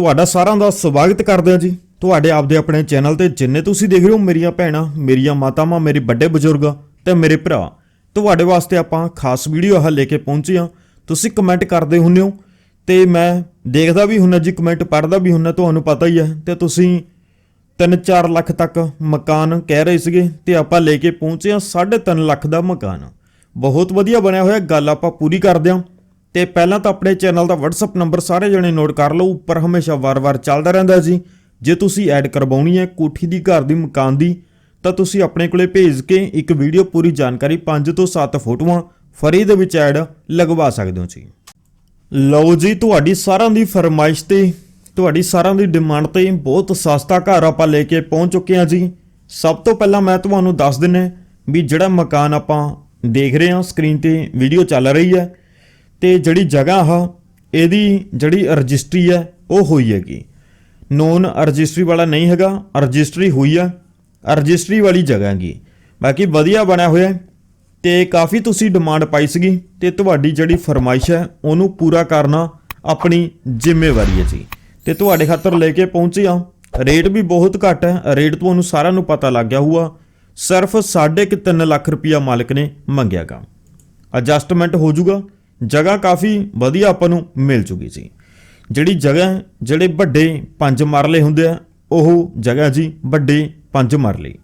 ਤੁਹਾਡਾ ਸਾਰਿਆਂ ਦਾ ਸਵਾਗਤ ਕਰਦੇ ਹਾਂ ਜੀ। ਤੁਹਾਡੇ ਆਪਦੇ ਆਪਣੇ ਚੈਨਲ ਤੇ ਜਿੰਨੇ ਤੁਸੀਂ ਦੇਖ ਰਹੇ ਹੋ, ਮੇਰੀਆਂ ਭੈਣਾਂ, ਮੇਰੀਆਂ ਮਾਤਾਵਾਂ, ਮੇਰੇ ਵੱਡੇ ਬਜ਼ੁਰਗ ਤੇ ਮੇਰੇ ਭਰਾ। ਤੁਹਾਡੇ ਵਾਸਤੇ ਆਪਾਂ ਖਾਸ ਵੀਡੀਓ ਆਹ ਲੈ ਕੇ ਪਹੁੰਚੇ ਹਾਂ। ਤੁਸੀਂ ਕਮੈਂਟ ਕਰਦੇ ਹੁੰਦੇ ਹੋ ਤੇ ਮੈਂ ਦੇਖਦਾ ਵੀ ਹੁੰਨਾ ਜੀ ਕਮੈਂਟ ਪੜ੍ਹਦਾ ਵੀ ਹੁੰਨਾ, ਤੁਹਾਨੂੰ ਪਤਾ ਹੀ ਹੈ ਤੇ ਤੁਸੀਂ 3-4 ਲੱਖ ਤੱਕ ਮਕਾਨ ਕਹਿ ਰਹੇ ਸੀਗੇ ਤੇ ਆਪਾਂ ਲੈ ਕੇ ਪਹੁੰਚੇ ਹਾਂ 3.5 ਲੱਖ ਦਾ ਮਕਾਨ। ਬਹੁਤ ਵਧੀਆ ਬਣਿਆ ਹੋਇਆ, ਗੱਲ ਆਪਾਂ ਪੂਰੀ ਕਰਦੇ ਹਾਂ। ਤੇ ਪਹਿਲਾਂ ਤਾਂ ਆਪਣੇ ਚੈਨਲ ਦਾ WhatsApp ਨੰਬਰ ਸਾਰੇ ਜਣੇ ਨੋਟ ਕਰ ਲਓ, ਉੱਪਰ ਹਮੇਸ਼ਾ ਵਾਰ-ਵਾਰ ਚੱਲਦਾ ਰਹਿੰਦਾ ਜੀ। ਜੇ ਤੁਸੀਂ ਐਡ ਕਰਵਾਉਣੀ ਹੈ ਕੋਠੀ ਦੀ, ਘਰ ਦੀ, ਮਕਾਨ ਦੀ, ਤਾਂ ਤੁਸੀਂ ਆਪਣੇ ਕੋਲੇ ਭੇਜ ਕੇ ਇੱਕ ਵੀਡੀਓ ਪੂਰੀ ਜਾਣਕਾਰੀ 5 ਤੋਂ 7 ਫੋਟੋਆਂ ਫਰੀ ਦੇ ਵਿੱਚ ਐਡ ਲਗਵਾ ਸਕਦੇ ਹੋ ਜੀ। ਲਓ ਜੀ, ਤੁਹਾਡੀ ਸਾਰਿਆਂ ਦੀ ਫਰਮਾਇਸ਼ ਤੇ, ਤੁਹਾਡੀ ਸਾਰਿਆਂ ਦੀ ਡਿਮਾਂਡ ਤੇ ਬਹੁਤ ਸਸਤਾ ਘਰ ਆਪਾਂ ਲੈ ਕੇ ਪਹੁੰਚ ਚੁੱਕੇ ਹਾਂ ਜੀ। ਸਭ ਤੋਂ ਪਹਿਲਾਂ ਮੈਂ ਤੁਹਾਨੂੰ ਦੱਸ ਦਿੰਨੇ ਵੀ ਜਿਹੜਾ ਮਕਾਨ ਆਪਾਂ ਦੇਖ ਰਹੇ ਹਾਂ ਸਕਰੀਨ ਤੇ ਵੀਡੀਓ ਚੱਲ ਰਹੀ ਹੈ ਤੇ ਜਿਹੜੀ ਜਗ੍ਹਾ ਆ ਇਹਦੀ ਜਿਹੜੀ ਰਜਿਸਟਰੀ ਹੈ, ਉਹ ਹੋਈ ਹੈਗੀ। ਨੋਨ ਰਜਿਸਟਰੀ ਵਾਲਾ ਨਹੀਂ ਹੈਗਾ, ਰਜਿਸਟਰੀ ਹੋਈ ਆ, ਰਜਿਸਟਰੀ ਵਾਲੀ ਜਗ੍ਹਾ ਹੈਗੀ। ਬਾਕੀ ਵਧੀਆ ਬਣਿਆ ਹੋਇਆ ਹੈ ਤੇ ਕਾਫੀ ਤੁਸੀਂ ਡਿਮਾਂਡ ਪਾਈ ਸੀਗੀ ਤੇ ਤੁਹਾਡੀ ਜਿਹੜੀ ਫਰਮਾਇਸ਼ ਹੈ, ਉਹਨੂੰ ਪੂਰਾ ਕਰਨਾ ਆਪਣੀ ਜ਼ਿੰਮੇਵਾਰੀ ਹੈ ਜੀ। ਤੇ ਤੁਹਾਡੇ ਖਾਤਰ ਲੈ ਕੇ ਪਹੁੰਚੇ ਆ। ਰੇਟ ਵੀ ਬਹੁਤ ਘੱਟ ਹੈ, ਰੇਟ ਤੁਹਾਨੂੰ ਸਾਰਿਆਂ ਨੂੰ ਪਤਾ ਲੱਗ ਗਿਆ ਹੋਊਗਾ। ਸਿਰਫ 3.5 ਲੱਖ ਰੁਪਇਆ ਮਾਲਕ ਨੇ ਮੰਗਿਆਗਾ ਐਡਜਸਟਮੈਂਟ ਹੋ ਜਾਊਗਾ। ਜਗ੍ਹਾ ਕਾਫੀ ਵਧੀਆ ਆਪਾਂ ਨੂੰ ਮਿਲ ਜੂਗੀ ਸੀ। ਜਿਹੜੀ ਜਗ੍ਹਾ, ਜਿਹੜੇ ਵੱਡੇ ਪੰਜ ਮਰਲੇ ਹੁੰਦੇ ਆ, ਉਹ ਜਗ੍ਹਾ ਜੀ ਵੱਡੇ ਪੰਜ ਮਰਲੇ।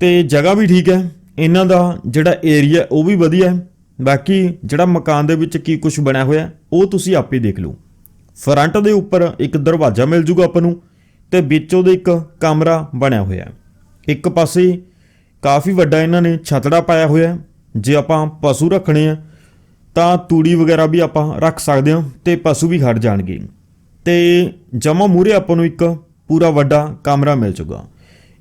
ਤੇ ਜਗ੍ਹਾ ਵੀ ਠੀਕ ਹੈ, ਇਹਨਾਂ ਦਾ ਜਿਹੜਾ ਏਰੀਆ ਉਹ ਵੀ ਵਧੀਆ ਹੈ। ਬਾਕੀ ਜਿਹੜਾ ਮਕਾਨ ਦੇ ਵਿੱਚ ਕੀ ਕੁਝ ਬਣਿਆ ਹੋਇਆ, ਉਹ ਤੁਸੀਂ ਆਪੇ ਦੇਖ ਲਓ। ਫਰੰਟ ਦੇ ਉੱਪਰ ਇੱਕ ਦਰਵਾਜ਼ਾ ਮਿਲ ਜੂਗਾ ਆਪਾਂ ਨੂੰ ਤੇ ਵਿੱਚ ਉਹਦੇ ਇੱਕ ਕਮਰਾ ਬਣਿਆ ਹੋਇਆ ਇੱਕ ਪਾਸੇ ਕਾਫੀ ਵੱਡਾ ਇਹਨਾਂ ਨੇ ਛਤੜਾ ਪਾਇਆ ਹੋਇਆ ਜੇ ਆਪਾਂ ਪਸ਼ੂ ਰੱਖਣੇ ਆ ਤਾਂ ਤੂੜੀ ਵਗੈਰਾ ਵੀ ਆਪਾਂ ਰੱਖ ਸਕਦੇ ਹਾਂ ਤੇ ਪਸ਼ੂ ਵੀ ਖੜ ਜਾਣਗੇ। ਤੇ ਜਮਾ ਮੂਰੇ ਆਪਾਂ ਨੂੰ ਇੱਕ ਪੂਰਾ ਵੱਡਾ ਕਮਰਾ ਮਿਲ ਜੂਗਾ।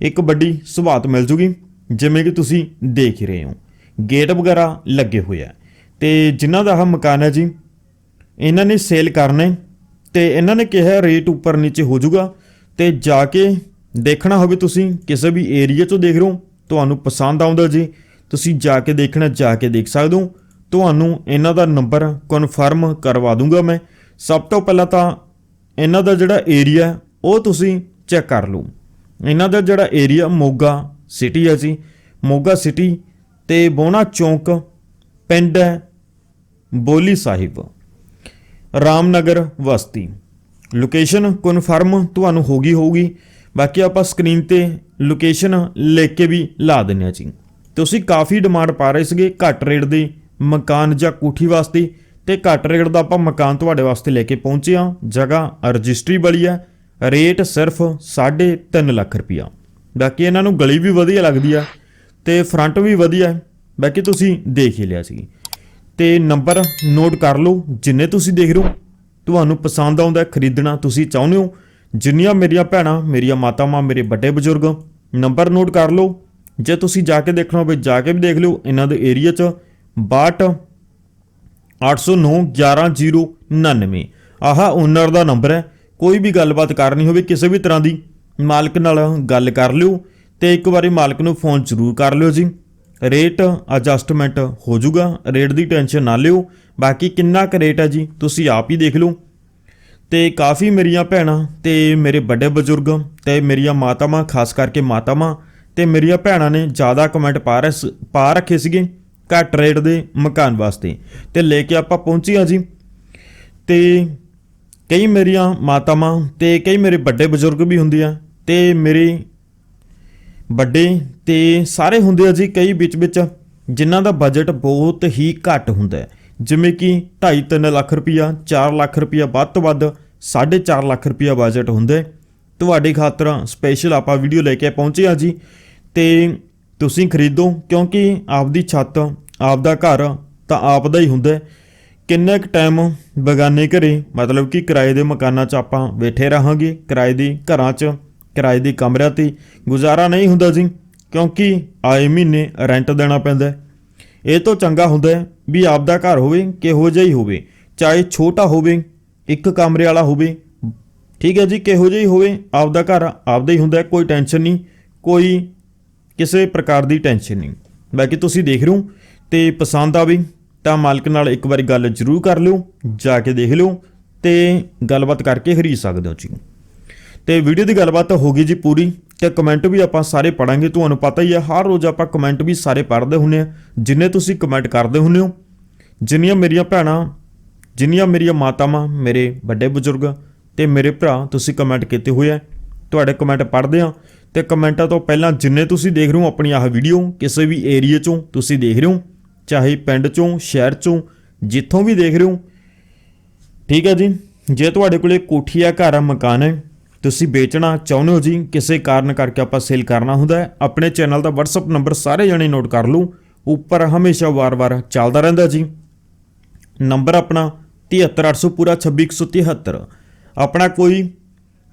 ਇੱਕ ਵੱਡੀ ਸੁਭਾਤ ਮਿਲ ਜੂਗੀ, ਜਿਵੇਂ ਕਿ ਤੁਸੀਂ ਦੇਖ ਹੀ ਰਹੇ ਹੋ। ਗੇਟ ਵਗੈਰਾ ਲੱਗੇ ਹੋਏ ਆ। ਤੇ ਜਿਨ੍ਹਾਂ ਦਾ ਆਹ ਮਕਾਨ ਹੈ ਜੀ, ਇਹਨਾਂ ਨੇ ਸੇਲ ਕਰਨਾ ਹੈ ਤੇ ਇਹਨਾਂ ਨੇ ਕਿਹਾ ਰੇਟ ਉੱਪਰ ਨੀਚੇ ਹੋ ਜਾਊਗਾ ਤੇ ਜਾ ਕੇ ਦੇਖਣਾ ਹੋਵੇ ਤੁਸੀਂ, ਕਿਸੇ ਵੀ ਏਰੀਆ ਤੋਂ ਦੇਖ ਰਹੇ ਹੋ, ਤੁਹਾਨੂੰ ਪਸੰਦ ਆਉਂਦਾ ਜੀ, ਤੁਸੀਂ ਜਾ ਕੇ ਦੇਖਣਾ, ਜਾ ਕੇ ਦੇਖ ਸਕਦੇ ਹੋ। ਤੁਹਾਨੂੰ ਇਹਨਾਂ ਦਾ ਨੰਬਰ ਕਨਫਰਮ ਕਰਵਾ ਦੂੰਗਾ ਮੈਂ। ਸਭ ਤੋਂ ਪਹਿਲਾਂ ਤਾਂ ਇਹਨਾਂ ਦਾ ਜਿਹੜਾ ਏਰੀਆ ਉਹ ਤੁਸੀਂ ਚੈੱਕ ਕਰ ਲਓ। ਇਹਨਾਂ ਦਾ ਜਿਹੜਾ ਏਰੀਆ ਮੋਗਾ ਸਿਟੀ ਹੈ ਜੀ। ਮੋਗਾ ਸਿਟੀ ਤੇ ਬੋਨਾ ਚੌਂਕ ਪਿੰਡ ਹੈ ਬੋਲੀ ਸਾਹਿਬ। ਰਾਮਨਗਰ ਵਸਤੀ। ਲੋਕੇਸ਼ਨ ਕਨਫਰਮ ਤੁਹਾਨੂੰ ਹੋ ਗਈ ਹੋਊਗੀ। ਬਾਕੀ ਆਪਾਂ ਸਕਰੀਨ ਤੇ ਲੋਕੇਸ਼ਨ ਲਿਖ ਕੇ ਵੀ ਲਾ ਦਿੰਨੇ ਆ ਜੀ। ਤੁਸੀਂ ਕਾਫੀ ਡਿਮਾਂਡ ਪਾ ਰਹੇ ਸੀਗੇ, ਘੱਟ ਰੇਟ ਦੇ। ਮਕਾਨ ਜਾਂ ਕੋਠੀ ਵਾਸਤੇ ਤੇ ਘੱਟ ਰੇਟ ਦਾ ਆਪਾਂ ਮਕਾਨ ਤੁਹਾਡੇ ਵਾਸਤੇ ਲੈ ਕੇ ਪਹੁੰਚੇ ਆ ਜਗ੍ਹਾ ਰਜਿਸਟਰੀ ਵਾਲੀ ਹੈ। ਰੇਟ ਸਿਰਫ 3.5 ਲੱਖ ਰੁਪਇਆ ਬਾਕੀ ਇਹਨਾਂ ਨੂੰ ਗਲੀ ਵੀ ਵਧੀਆ ਲੱਗਦੀ ਆ ਤੇ ਫਰੰਟ ਵੀ ਵਧੀਆ ਬਾਕੀ ਤੁਸੀਂ ਦੇਖ ਹੀ ਲਿਆ ਸੀ। ਤੇ ਨੰਬਰ ਨੋਟ ਕਰ ਲਓ। ਜਿੰਨੇ ਤੁਸੀਂ ਦੇਖ ਰਹੇ ਹੋ, ਤੁਹਾਨੂੰ ਪਸੰਦ ਆਉਂਦਾ ਖਰੀਦਣਾ ਤੁਸੀਂ ਚਾਹੁੰਦੇ ਹੋ। ਜਿੰਨੀਆਂ ਮੇਰੀਆਂ ਭੈਣਾਂ, ਮੇਰੀਆਂ ਮਾਤਾਵਾਂ ਮੇਰੇ ਵੱਡੇ ਬਜ਼ੁਰਗ, ਨੰਬਰ ਨੋਟ ਕਰ ਲਓ। ਜੇ ਤੁਸੀਂ ਜਾ ਕੇ ਦੇਖਣਾ ਹੋਵੇ, ਜਾ ਕੇ ਵੀ ਦੇਖ ਲਿਓ। ਇਹਨਾਂ ਦੇ ਏਰੀਆ 'ਚ 62 809 11099 ਆਹ ਓਨਰ ਦਾ ਨੰਬਰ ਹੈ। ਕੋਈ ਵੀ ਗੱਲਬਾਤ ਕਰਨੀ ਹੋਵੇ, ਕਿਸੇ ਵੀ ਤਰ੍ਹਾਂ ਦੀ ਮਾਲਕ ਨਾਲ ਗੱਲ ਕਰ ਲਿਓ ਤੇ ਇੱਕ ਵਾਰੀ ਮਾਲਕ ਨੂੰ ਫੋਨ ਜ਼ਰੂਰ ਕਰ ਲਿਓ ਜੀ। ਰੇਟ ਅਡਜਸਟਮੈਂਟ ਹੋ ਜਾਊਗਾ। ਰੇਟ ਦੀ ਟੈਨਸ਼ਨ ਨਾ ਲਿਓ। ਬਾਕੀ ਕਿੰਨਾ ਕੁ ਰੇਟ ਹੈ ਜੀ, ਤੁਸੀਂ ਆਪ ਹੀ ਦੇਖ ਲਓ। ਤੇ ਕਾਫੀ ਮੇਰੀਆਂ ਭੈਣਾਂ ਤੇ ਮੇਰੇ ਵੱਡੇ ਬਜ਼ੁਰਗ ਤੇ ਮੇਰੀਆਂ ਮਾਤਾਵਾਂ, ਖਾਸ ਕਰਕੇ ਮਾਤਾਵਾਂ ਤੇ ਮੇਰੀਆਂ ਭੈਣਾਂ ਨੇ ਜ਼ਿਆਦਾ ਕਮੈਂਟ ਪਾ ਰਸ, ਪਾ ਰੱਖੇ ਸੀਗੇ। ਘੱਟ ਰੇਟ ਦੇ ਮਕਾਨ ਵਾਸਤੇ। ਤੇ ਲੈ ਕੇ ਆਪਾਂ ਪਹੁੰਚੇ ਹਾਂ ਜੀ। ਤੇ ਕਈ ਮੇਰੀਆਂ ਮਾਤਾਵਾਂ ਤੇ ਕਈ ਮੇਰੇ ਵੱਡੇ ਬਜ਼ੁਰਗ ਵੀ ਹੁੰਦੇ ਆ ਤੇ ਮੇਰੇ ਵੱਡੇ ਤੇ ਸਾਰੇ ਹੁੰਦੇ ਆ ਜੀ ਕਈ ਵਿੱਚ ਵਿੱਚ, ਜਿਨ੍ਹਾਂ ਦਾ ਬਜਟ ਬਹੁਤ ਹੀ ਘੱਟ ਹੁੰਦਾ ਹੈ। ਜਿਵੇਂ ਕਿ 2.5-3 ਲੱਖ ਰੁਪਈਆ 4 ਲੱਖ ਰੁਪਈਆ ਵੱਧ ਤੋਂ ਵੱਧ 4.5 ਲੱਖ ਰੁਪਈਆ ਬਜਟ ਹੁੰਦਾ ਹੈ। ਤੁਹਾਡੇ ਖਾਤਰ ਸਪੈਸ਼ਲ ਆਪਾਂ ਵੀਡੀਓ ਲੈ ਕੇ ਪਹੁੰਚੇ ਆ ਜੀ। ਤੇ ਤੁਸੀਂ ਖਰੀਦੋ, ਕਿਉਂਕਿ ਆਪਦੀ ਛੱਤ ਆਪਦਾ ਘਰ ਤਾਂ ਆਪ ਦਾ ਹੀ ਹੁੰਦਾ। ਕਿੰਨੇ ਕੁ ਟਾਈਮ ਬਗਾਨੇ ਘਰੇ, ਮਤਲਬ ਕਿ ਕਿਰਾਏ ਦੇ ਮਕਾਨਾਂ 'ਚ ਆਪਾਂ ਬੈਠੇ ਰਹਾਂਗੇ, ਕਿਰਾਏ ਦੇ ਘਰਾਂ 'ਚ, ਕਿਰਾਏ ਦੇ ਕਮਰਿਆਂ ਤੇ ਗੁਜ਼ਾਰਾ ਨਹੀਂ ਹੁੰਦਾ ਜੀ, ਕਿਉਂਕਿ ਆਏ ਮਹੀਨੇ ਰੈਂਟ ਦੇਣਾ ਪੈਂਦਾ। ਇਹ ਤੋਂ ਚੰਗਾ ਹੁੰਦਾ ਹੈ ਵੀ ਆਪਦਾ ਘਰ ਹੋਵੇ, ਕਿਹੋ ਜਿਹਾ ਹੀ ਹੋਵੇ, ਚਾਹੇ ਛੋਟਾ ਹੋਵੇ, ਇੱਕ ਕਮਰੇ ਵਾਲਾ ਹੋਵੇ। ਠੀਕ ਹੈ ਜੀ, ਕਿਹੋ ਜਿਹਾ ਹੀ ਹੋਵੇ, ਆਪਦਾ ਘਰ ਆਪਦਾ ਹੀ ਹੁੰਦਾ, ਕੋਈ ਟੈਨਸ਼ਨ ਨਹੀਂ, ਕੋਈ ਕਿਸੇ ਪ੍ਰਕਾਰ ਦੀ ਟੈਨਸ਼ਨ ਨਹੀਂ। ਬਾਕੀ ਤੁਸੀਂ ਦੇਖ ਰਹੇ ਹੋ ਤੇ ਪਸੰਦ ਆਵੇ ਤਾਂ ਮਾਲਕ ਨਾਲ ਇੱਕ ਵਾਰੀ ਗੱਲ ਜ਼ਰੂਰ ਕਰ ਲਿਓ, ਜਾ ਕੇ ਦੇਖ ਲਿਓ ਤੇ ਗੱਲਬਾਤ ਕਰਕੇ ਖਰੀਦ ਸਕਦੇ ਹੋ ਜੀ। ਤੇ ਵੀਡੀਓ ਦੀ ਗੱਲਬਾਤ ਹੋ ਗਈ ਜੀ ਪੂਰੀ ਤੇ ਕਮੈਂਟ ਵੀ ਆਪਾਂ ਸਾਰੇ ਪੜਾਂਗੇ। ਤੁਹਾਨੂੰ ਪਤਾ ਹੀ ਹੈ ਹਰ ਰੋਜ਼ ਆਪਾਂ ਕਮੈਂਟ ਵੀ ਸਾਰੇ ਪੜ੍ਹਦੇ ਹੁੰਨੇ ਆ। ਜਿੰਨੇ ਤੁਸੀਂ ਕਮੈਂਟ ਕਰਦੇ ਹੁੰਨੇ ਹੋ, ਜਿੰਨੀਆਂ ਮੇਰੀਆਂ ਭੈਣਾਂ, ਜਿੰਨੀਆਂ ਮੇਰੀਆਂ ਮਾਤਾਵਾਂ, ਮੇਰੇ ਵੱਡੇ ਬਜ਼ੁਰਗ ਤੇ ਮੇਰੇ ਭਰਾ ਤੁਸੀਂ ਕਮੈਂਟ ਕੀਤੇ ਹੋਏ ਆ, ਤੁਹਾਡੇ ਕਮੈਂਟ ਪੜ੍ਹਦੇ ਆ ਤੇ ਕਮੈਂਟਾਂ ਤੋਂ ਪਹਿਲਾਂ ਜਿੰਨੇ ਤੁਸੀਂ ਦੇਖ ਰਹੇ ਹੋ ਆਪਣੀ ਆਹ ਵੀਡੀਓ, ਕਿਸੇ ਵੀ ਏਰੀਆ ਚੋਂ ਤੁਸੀਂ ਦੇਖ ਰਹੇ ਹੋ ਚਾਹੇ ਪਿੰਡ ਚੋਂ, ਸ਼ਹਿਰ ਚੋਂ, ਜਿੱਥੋਂ ਵੀ ਦੇਖ ਰਹੇ ਹੋ। ਠੀਕ ਹੈ ਜੀ? ਜੇ ਤੁਹਾਡੇ ਕੋਲੇ ਕੋਠੀ ਆ ਘਰ ਆ, ਮਕਾਨ ਹੈ, ਤੁਸੀਂ ਵੇਚਣਾ ਚਾਹੁੰਦੇ ਹੋ ਜੀ, ਕਿਸੇ ਕਾਰਨ ਕਰਕੇ ਆਪਾਂ ਸੇਲ ਕਰਨਾ ਹੁੰਦਾ ਹੈ, ਆਪਣੇ ਚੈਨਲ ਦਾ WhatsApp ਨੰਬਰ ਸਾਰੇ ਜਣੇ ਨੋਟ ਕਰ ਲਓ। ਉੱਪਰ ਹਮੇਸ਼ਾ ਵਾਰ-ਵਾਰ ਚੱਲਦਾ ਰਹਿੰਦਾ ਜੀ। ਨੰਬਰ ਆਪਣਾ 73800 ਪੂਰਾ 26173 ਆਪਣਾ ਕੋਈ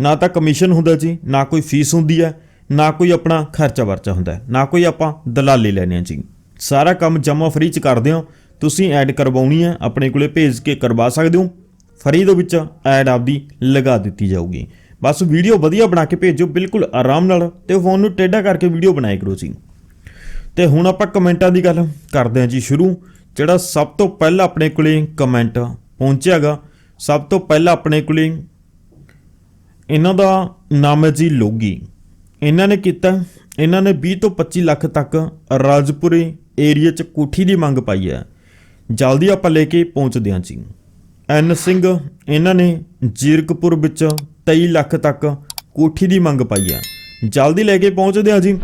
ਨਾ ਤਾਂ ਕਮਿਸ਼ਨ ਹੁੰਦਾ ਜੀ, ਨਾ ਕੋਈ ਫੀਸ ਹੁੰਦੀ ਹੈ, ਨਾ ਕੋਈ ਆਪਣਾ ਖਰਚਾ ਵਰਚਾ ਹੁੰਦਾ ਨਾ ਕੋਈ ਆਪਾਂ ਦਲਾਲੀ ਲੈਣੇ ਆ ਜੀ। ਸਾਰਾ ਕੰਮ ਜਮਾ ਫ੍ਰੀ ਚ ਕਰਦੇ ਹੋ। ਤੁਸੀਂ ਐਡ ਕਰਵਾਉਣੀ ਹੈ, ਆਪਣੇ ਕੋਲੇ ਭੇਜ ਕੇ ਕਰਵਾ ਸਕਦੇ ਹੋ। ਫਰੀ ਦੇ ਵਿੱਚ ਐਡ ਆਪਦੀ ਲਗਾ ਦਿੱਤੀ ਜਾਊਗੀ। ਬਸ ਵੀਡੀਓ ਵਧੀਆ ਬਣਾ ਕੇ ਭੇਜੋ, ਬਿਲਕੁਲ ਆਰਾਮ ਨਾਲ ਤੇ ਫੋਨ ਨੂੰ ਟੇਢਾ ਕਰਕੇ ਵੀਡੀਓ ਬਣਾਇਆ ਕਰੋ ਜੀ। ਤੇ ਹੁਣ ਆਪਾਂ ਕਮੈਂਟਾਂ ਦੀ ਗੱਲ ਕਰਦੇ ਹਾਂ ਜੀ ਸ਼ੁਰੂ। ਜਿਹੜਾ ਸਭ ਤੋਂ ਪਹਿਲਾਂ ਆਪਣੇ ਕੋਲੇ ਕਮੈਂਟ ਪਹੁੰਚਿਆਗਾ, ਸਭ ਤੋਂ ਪਹਿਲਾਂ ਆਪਣੇ ਕੋਲੇ ਇਹਨਾਂ ਦਾ ਨਾਮ ਹੈ ਜੀ ਲੋਗੀ। ਇਹਨਾਂ ਨੇ ਕੀਤਾ, ਇਹਨਾਂ ਨੇ 20 ਤੋਂ 25 ਲੱਖ ਤੱਕ ਰਾਜਪੁਰੇ ਏਰੀਆ 'ਚ ਕੋਠੀ ਦੀ ਮੰਗ ਪਾਈ ਹੈ। ਜਲਦੀ ਆਪਾਂ ਲੈ ਕੇ ਪਹੁੰਚਦੇ ਹਾਂ ਜੀ। ਐਨ ਸਿੰਘ, ਇਹਨਾਂ ਨੇ ਜੀਰਕਪੁਰ ਵਿੱਚ 23 ਲੱਖ ਤੱਕ ਕੋਠੀ ਦੀ ਮੰਗ ਪਾਈ ਹੈ। ਜਲਦੀ ਲੈ ਕੇ ਪਹੁੰਚਦੇ ਹਾਂ ਜੀ।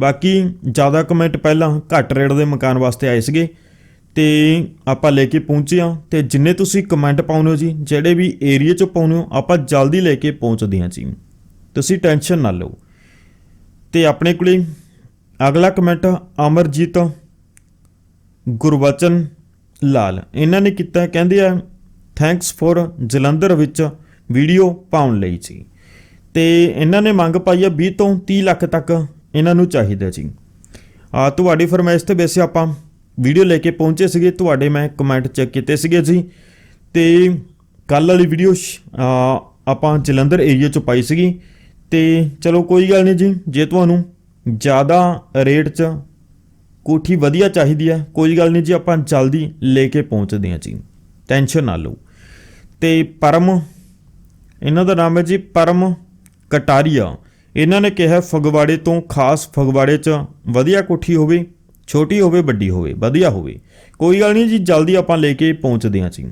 ਬਾਕੀ ਜ਼ਿਆਦਾ ਕਮੈਂਟ ਪਹਿਲਾਂ ਘੱਟ ਰੇਟ ਦੇ ਮਕਾਨ ਵਾਸਤੇ ਆਏ ਸੀਗੇ। ਤੇ ਆਪਾਂ ਲੈ ਕੇ ਪਹੁੰਚੇ ਹਾਂ ਤੇ ਜਿੰਨੇ ਤੁਸੀਂ ਕਮੈਂਟ ਪਾਉਂਦੇ ਹੋ ਜੀ, ਜਿਹੜੇ ਵੀ ਏਰੀਆ 'ਚ ਪਾਉਂਦੇ ਹੋ, ਆਪਾਂ ਜਲਦੀ ਲੈ ਕੇ ਪਹੁੰਚਦੇ ਹਾਂ ਜੀ। ਤੁਸੀਂ ਟੈਨਸ਼ਨ ਨਾ ਲਓ। ਤੇ ਆਪਣੇ ਕੋਲੇ ਅਗਲਾ ਕਮੈਂਟ ਅਮਰਜੀਤ ਗੁਰਵਚਨ ਲਾਲ। ਇਹਨਾਂ ਨੇ ਕੀਤਾ ਕਹਿੰਦੇ ਆ ਥੈਂਕਸ ਫॉर ਜਲੰਧਰ ਵਿੱਚ ਵੀਡੀਓ ਪਾਉਣ ਲਈ ਜੀ। ਤੇ ਇਹਨਾਂ ਨੇ ਮੰਗ ਪਾਈ ਆ 20 ਤੋਂ 30 ਲੱਖ ਤੱਕ ਇਹਨਾਂ ਨੂੰ ਚਾਹੀਦਾ ਜੀ। ਆ, ਤੁਹਾਡੀ ਫਰਮਾਇਸ਼ ਤੇ ਵੈਸੇ ਆਪਾਂ ਵੀਡੀਓ ਲੈ ਕੇ ਪਹੁੰਚੇ ਸੀਗੇ। ਤੁਹਾਡੇ ਮੈਂ ਕਮੈਂਟ ਚੈੱਕ ਕੀਤੇ ਸੀਗੇ ਜੀ। ਤੇ ਕੱਲ ਵਾਲੀ ਵੀਡੀਓ ਆਪਾਂ ਜਲੰਧਰ ਏਰੀਆ ਚ ਪਾਈ ਸੀਗੀ। ਤੇ ਚਲੋ ਕੋਈ ਗੱਲ ਨਹੀਂ ਜੀ, ਜੇ ਤੁਹਾਨੂੰ ਜ਼ਿਆਦਾ ਰੇਟ 'ਚ ਕੋਠੀ ਵਧੀਆ ਚਾਹੀਦੀ ਹੈ, ਕੋਈ ਗੱਲ ਨਹੀਂ ਜੀ ਆਪਾਂ ਜਲਦੀ ਲੈ ਕੇ ਪਹੁੰਚਦੇ ਹਾਂ ਜੀ। ਟੈਨਸ਼ਨ ਨਾ ਲਓ। ਤੇ ਪਰਮ, ਇਹਨਾਂ ਦਾ ਨਾਮ ਹੈ ਜੀ ਪਰਮ ਕਟਾਰੀਆ। ਇਹਨਾਂ ਨੇ ਕਿਹਾ ਫਗਵਾੜੇ ਤੋਂ ਖਾਸ ਫਗਵਾੜੇ 'ਚ ਵਧੀਆ ਕੋਠੀ ਹੋਵੇ, ਛੋਟੀ ਹੋਵੇ, ਵੱਡੀ ਹੋਵੇ, ਵਧੀਆ ਹੋਵੇ। ਕੋਈ ਗੱਲ ਨਹੀਂ ਜੀ, ਜਲਦੀ ਆਪਾਂ ਲੈ ਕੇ ਪਹੁੰਚਦੇ ਹਾਂ ਜੀ।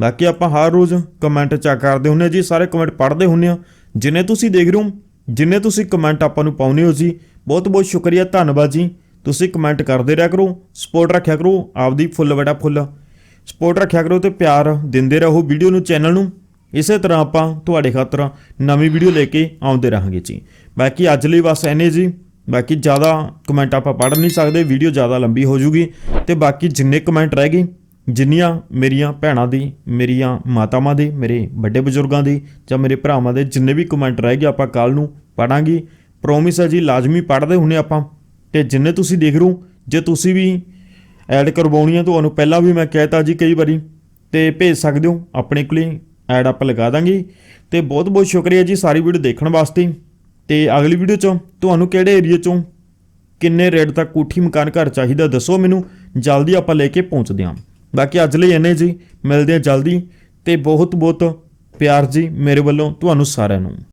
ਬਾਕੀ ਆਪਾਂ ਹਰ ਰੋਜ਼ ਕਮੈਂਟ ਚੈੱਕ ਕਰਦੇ ਹੁੰਨੇ ਜੀ, ਸਾਰੇ ਕਮੈਂਟ ਪੜ੍ਹਦੇ ਹੁੰਨੇ ਆ ਜਿੰਨੇ ਤੁਸੀਂ ਦੇਖ ਰਹੇ ਹੋ, ਜਿੰਨੇ ਤੁਸੀਂ ਕਮੈਂਟ ਆਪਾਂ ਨੂੰ ਪਾਉਨੇ ਹੋ ਜੀ ਬਹੁਤ ਬਹੁਤ ਸ਼ੁਕਰੀਆ, ਧੰਨਵਾਦ ਜੀ। ਤੁਸੀਂ ਕਮੈਂਟ ਕਰਦੇ ਰਿਹਾ ਕਰੋ ਸਪੋਰਟ ਰੱਖਿਆ ਕਰੋ, ਆਪਦੀ ਫੁੱਲ ਵੜਾ ਫੁੱਲ। ਸਪੋਰਟ ਰੱਖਿਆ ਕਰੋ ਤੇ ਪਿਆਰ ਦਿੰਦੇ ਰਹੋ ਵੀਡੀਓ ਨੂੰ ਚੈਨਲ ਨੂੰ। ਇਸੇ ਤਰ੍ਹਾਂ ਆਪਾਂ ਤੁਹਾਡੇ ਖਾਤਰ ਨਵੀਂ ਵੀਡੀਓ ਲੈ ਕੇ ਆਉਂਦੇ ਰਹਾਂਗੇ ਜੀ। ਬਾਕੀ ਅੱਜ ਲਈ ਬਸ ਐਨੇ ਜੀ। ਬਾਕੀ ਜ਼ਿਆਦਾ ਕਮੈਂਟ ਆਪਾਂ ਪੜ੍ਹ ਨਹੀਂ ਸਕਦੇ ਵੀਡੀਓ ਜ਼ਿਆਦਾ ਲੰਬੀ ਹੋ ਜੂਗੀ। ਤੇ ਬਾਕੀ ਜਿੰਨੇ ਕਮੈਂਟ ਰਹਿ ਗਏ, ਜਿੰਨੀਆਂ ਮੇਰੀਆਂ ਭੈਣਾਂ ਦੀ, ਮੇਰੀਆਂ ਮਾਤਾਵਾਂ ਦੀ, ਮੇਰੇ ਵੱਡੇ ਬਜ਼ੁਰਗਾਂ ਦੀ ਜਾਂ ਮੇਰੇ ਭਰਾਵਾਂ ਦੇ ਜਿੰਨੇ ਵੀ ਕਮੈਂਟ ਰਹਿ ਗਏ ਆਪਾਂ ਕੱਲ ਨੂੰ ਪੜਾਂਗੇ ਪ੍ਰੋਮਿਸ ਹੈ ਜੀ, ਲਾਜ਼ਮੀ ਪੜ੍ਹਦੇ ਹੁੰਨੇ ਆਪਾਂ। ਤੇ ਜਿੰਨੇ ਤੁਸੀਂ ਦੇਖ ਰਹੋ ਜੇ ਤੁਸੀਂ ਵੀ ਐਡ ਕਰਵਾਉਣੀ ਹੈ ਤੁਹਾਨੂੰ ਪਹਿਲਾਂ ਵੀ ਮੈਂ ਕਹਿਤਾ ਜੀ ਕਈ ਵਾਰੀ, ਤੇ ਭੇਜ ਸਕਦੇ ਹੋ, ਆਪਣੇ ਕੋਲੇ ਐਡ ਆਪਾਂ ਲਗਾ ਦਾਂਗੇ। ਤੇ ਬਹੁਤ ਬਹੁਤ ਸ਼ੁਕਰੀਆ ਜੀ ਸਾਰੀ ਵੀਡੀਓ ਦੇਖਣ ਵਾਸਤੇ। ਤੇ ਅਗਲੀ ਵੀਡੀਓ 'ਚੋਂ ਤੁਹਾਨੂੰ ਕਿਹੜੇ ਏਰੀਆ 'ਚੋਂ ਕਿੰਨੇ ਰੇਟ ਤੱਕ ਕੋਠੀ ਮਕਾਨ ਘਰ ਚਾਹੀਦਾ ਦੱਸੋ ਮੈਨੂੰ, ਜਲਦੀ ਆਪਾਂ ਲੈ ਕੇ ਪਹੁੰਚਦੇ ਹਾਂ। ਬਾਕੀ ਅੱਜ ਲਈ ਇੰਨੇ ਜੀ, ਮਿਲਦੇ ਹਾਂ ਜਲਦੀ। ਤੇ ਬਹੁਤ ਬਹੁਤ ਪਿਆਰ ਜੀ ਮੇਰੇ ਵੱਲੋਂ, ਤੁਹਾਨੂੰ ਸਾਰਿਆਂ ਨੂੰ।